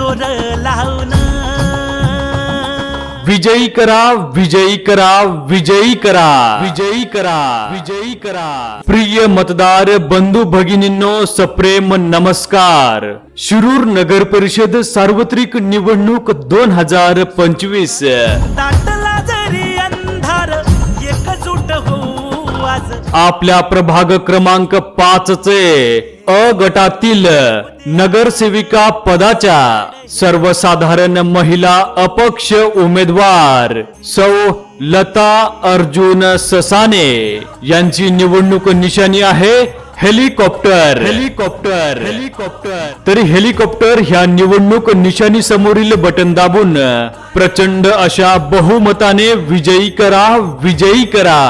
जोर लावून. विजयी करा विजयी करा विजयी करा. विजयी करा. विजयी करा. प्रिय मतदार बंधू भगिनींनो सप्रेम नमस्कार. शिरूर नगर परिषद सार्वत्रिक निवडणूक दोन हजार पंचवीस. आपल्या प्रभाग क्रमांक पाच चे अ गटातील नगरसेविका पदाच्या सर्वसाधारण महिला अपक्ष उमेदवार सौ लता अर्जुन ससाने यांची निवडणूक निशाणी आहे. हेलिकॉप्टर. हेलिकॉप्टर. हेलिकॉप्टर. तरी हेलिकॉप्टर ह्या निवडणूक निशाणी समोरील बटन दाबून प्रचंड अशा बहुमताने विजयी करा विजयी करा.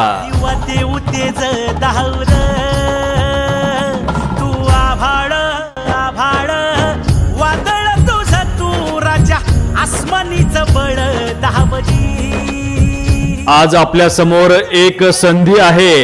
आज आपल्यासमोर एक संधी आहे.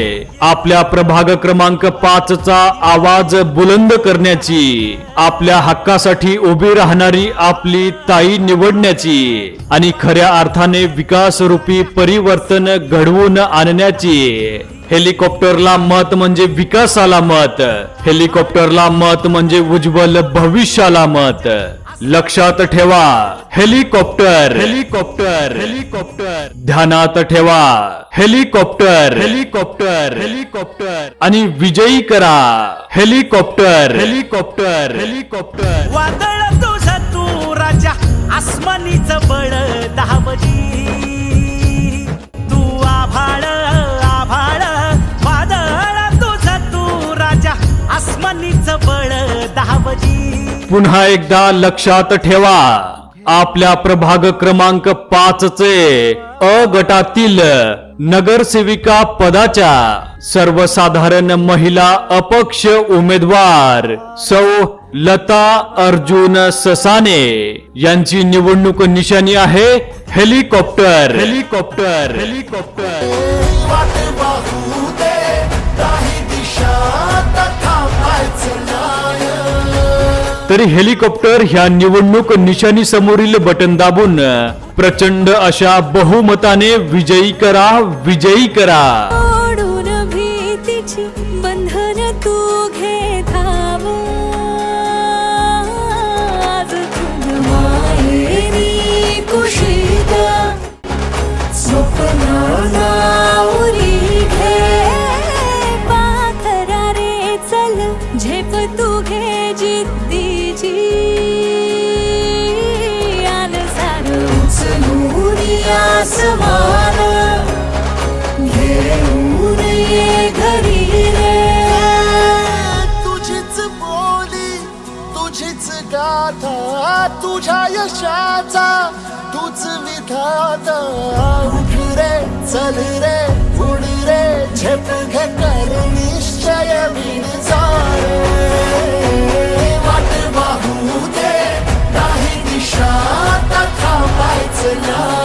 आपल्या प्रभाग क्रमांक पाच चा आवाज बुलंद करण्याची आपल्या हक्कासाठी उभी राहणारी आपली ताई निवडण्याची आणि खऱ्या अर्थाने विकास रूपी परिवर्तन घडवून आणण्याची. हेलिकॉप्टरला मत म्हणजे विकासाला मत हेलिकॉप्टरला मत म्हणजे उज्ज्वल भविष्याला मत. लक्षात ठेवा हेलिकॉप्टर. हेलिकॉप्टर. हेलिकॉप्टर. ध्यानात ठेवा हेलिकॉप्टर. हेलिकॉप्टर. हेलिकॉप्टर. आणि विजयी करा. हेलिकॉप्टर. हेलिकॉप्टर. हेलिकॉप्टर. वादळ तुझ तू राजा पुन्हा एकदा लक्षात ठेवा. आपल्या प्रभाग क्रमांक पाच चे अ गटातील नगरसेविका पदाच्या सर्वसाधारण महिला अपक्ष उमेदवार सौ लता अर्जुन ससाने यांची निवडणूक निशाणी आहे हेलिकॉप्टर. हेलिकॉप्टर. हेलिकॉप्टर. तरी हेलिकॉप्टर ह्या निवडणूक निशाणी समोरील बटन दाबून प्रचंड अशा बहुमताने विजयी करा विजयी करा. बंधन तू घे रे चल झेप तू घे जिद्दी. आसमान घेऊन ये घरी रे. तुझीच बोली तुझीच गाथा तुझ्या यशाचा तूच विधाता उठ रे चल रे उड रे झेप घे कर निश्चय मी. Señor.